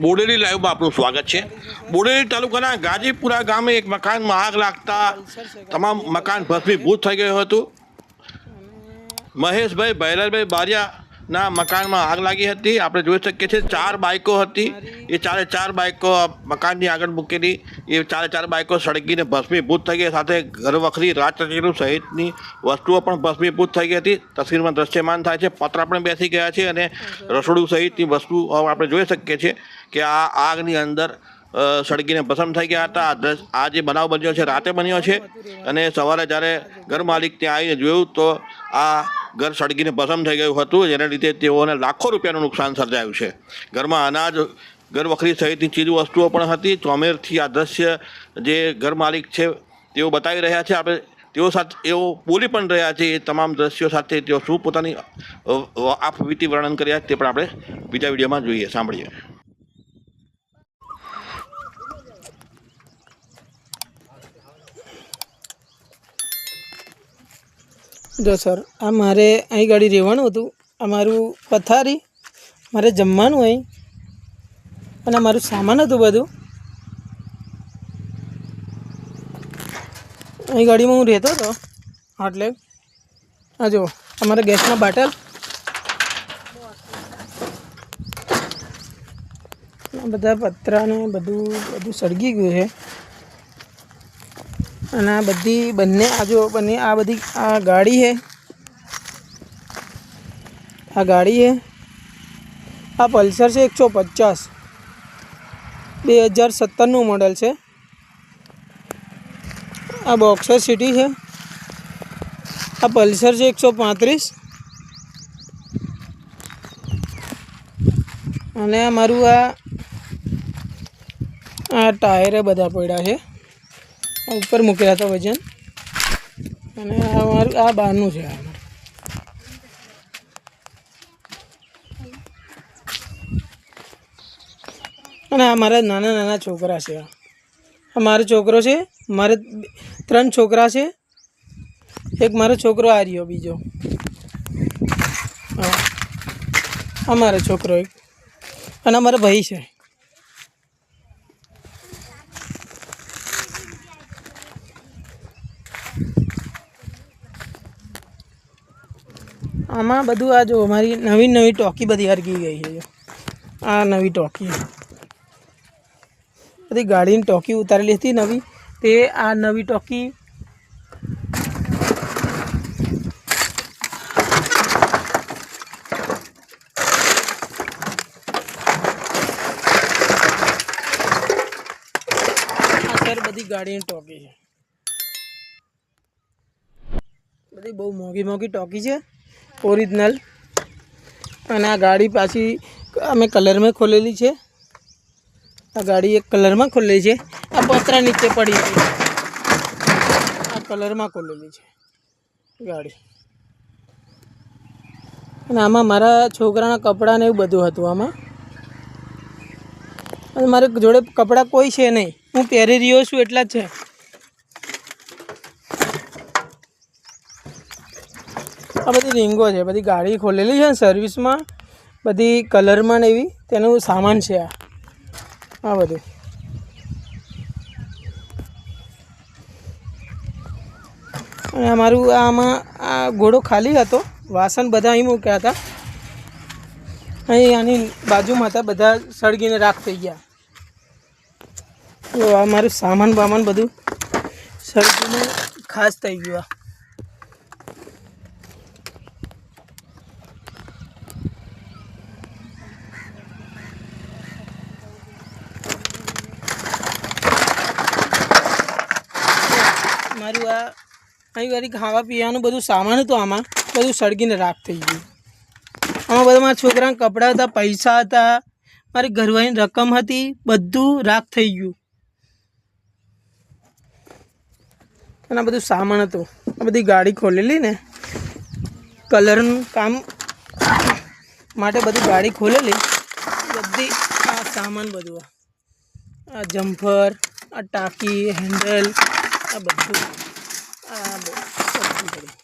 બોડેલી લાઈવમાં આપનું સ્વાગત છે. બોડેલી તાલુકાના ગાજીપુરા ગામે એક મકાનમાં આગ લાગતા તમામ મકાન ભસ્મીભૂત થઈ ગયું હતું. મહેશભાઈ ભૈરલભાઈ બારિયાના મકાનમાં આગ લાગી હતી. આપણે જોઈ શકીએ છીએ ચાર બાઇકો હતી. એ ચારે ચાર બાઇકો મકાનની આગળ મૂકેલી. એ ચારે ચાર બાઇકો સળગીને ભસ્મીભૂત થઈ ગઈ સાથે ઘરવખરી રાચરચીલું સહિતની વસ્તુઓ પણ ભસ્મીભૂત થઈ ગઈ હતી. તસવીરમાં દ્રશ્યમાન થાય છે. પતરા પણ બેસી ગયા છે અને રસોડું સહિતની વસ્તુ આપણે જોઈ શકીએ છીએ કે આ આગની અંદર સળગીને ભસમ થઈ ગયા હતા. આ જે બનાવ બન્યો છે, રાતે બન્યો છે. અને સવારે જ્યારે ઘર માલિક ત્યાં આવીને જોયું તો આ ઘર સળગીને ભસમ થઈ ગયું હતું, જેના લીધે તેઓને લાખો રૂપિયાનું નુકસાન સર્જાયું છે. ઘરમાં અનાજ ઘરવખરી સહિતની ચીજ વસ્તુઓ પણ હતી. ચોમેરથી આ દ્રશ્ય જે ઘર માલિક છે, તેઓ બતાવી રહ્યા છે. આપણે તેઓ સાથે એઓ બોલી પણ રહ્યા છે. એ તમામ દ્રશ્યો સાથે તેઓ શું પોતાની આપવીતી વર્ણન કર્યા તે પણ આપણે બીજા વિડીયોમાં જોઈએ, સાંભળીએ. જો સર, આ મારે અહીં ગાડી રહેવાનું હતું. આ મારું પથારી, મારે જમવાનું અહીં. અને અમારું સામાન હતું બધું. અહીં ગાડીમાં હું રહેતો હતો, એટલે. આ જો અમારા ગેસના બાટલ. બધા પતરા ને બધું બધું સળગી ગયું છે. અને આ બધી બંને આ જો બંને આ બધી આ ગાડી છે. આ ગાડી છે. આ પલ્સર છે એકસો પચાસ. બે હજાર સત્તરનું મોડલ છે. આ બોક્સર સિટી છે. આ પલ્સર છે એકસો પાંત્રીસ. અને મારું આ આ ટાયરે બધા પડ્યા છે. ઉપર મૂકેલા હતા વજન. અને આ મારું આ બહારનું છે આ. અને આ મારા નાના નાના છોકરા છે આ. મારો છોકરો છે, મારે ત્રણ છોકરા છે. એક મારો છોકરો આ રહ્યો બીજો. હા. આ મારો છોકરો એક. અને આ મારો ભાઈ છે. આમાં બધું આ જો મારી નવી નવી ટોકી બધી હરગી ગઈ છે, જો. આ નવી ટોકી બધી ગાડીની ટોકી ઉતારેલી હતી નવી. તે આ નવી ટોકી આ સર બધી ગાડીની ટોકી છે. બધી બહુ મોંઘી મોંઘી ટોકી છે. ઓરિજિનલ. અને આ ગાડી પાછી અમે કલરમાં ખોલેલી છે. આ ગાડી એક કલરમાં ખોલેલી છે. આ પતરા નીચે પડી છે. આ કલરમાં ખોલેલી છે ગાડી. અને આમાં મારા છોકરાના કપડાં ને એવું બધું હતું આમાં. અને મારે જોડે કપડાં કોઈ છે નહીં. હું પહેરી રહ્યો છું એટલા જ છે. આ બધી રીંગો છે, બધી ગાડી ખોલેલી છે ને સર્વિસમાં બધી કલરમાં ને એવી, તેનું સામાન છે આ. આ બધું. અને અમારું આમાં, આ ઘોડો ખાલી હતો, વાસણ બધા અહીં મૂક્યા હતા. અહીં આની બાજુમાં હતા, બધા સળગીને રાખ થઈ ગયા. તો આ મારું સામાન બામાન બધું સળગીને ખાસ થઈ ગયું આ મારું આ અહીં વાળી ખાવા પીવાનું બધું સામાન હતું આમાં, બધું સળગીને રાખ થઈ ગયું. આમાં બધા મારા છોકરાના કપડાં હતા, પૈસા હતા, મારી ઘરવાળીની રકમ હતી, બધું રાખ થઈ ગયું. અને આ બધું સામાન હતું. આ બધી ગાડી ખોલેલી ને, કલરનું કામ માટે બધી ગાડી ખોલેલી. બધી આ સામાન બધું આ. જમ્પર આ ટાંકી, હેન્ડલ આ બધું આ બધું.